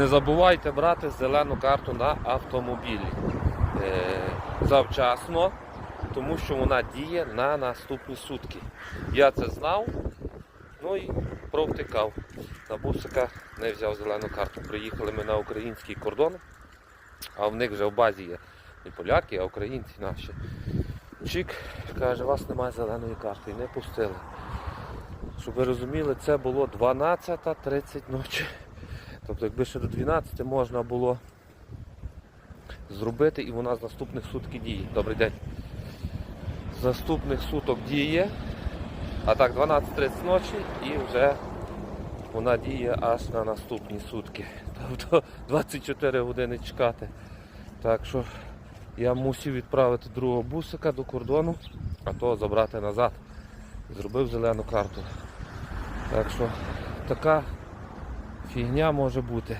Не забувайте брати зелену карту на автомобілі е, завчасно, тому що вона діє на наступні сутки. Я це знав, ну і провтикав. На бусика не взяв зелену карту. Приїхали ми на український кордон, а в них вже в базі є не поляки, а українці наші. Чик каже, у вас немає зеленої карти, і не пустили. Щоб ви розуміли, це було 12.30 ночі. Тобто, якби ще до 12 можна було зробити, і вона з наступних сутки діє. Добрий день. З наступних суток діє, а так 12.30 ночі і вже вона діє аж на наступні сутки. Тобто 24 години чекати. Так що я мусив відправити другого бусика до кордону, а того забрати назад. Зробив зелену карту. Так що така фігня може бути.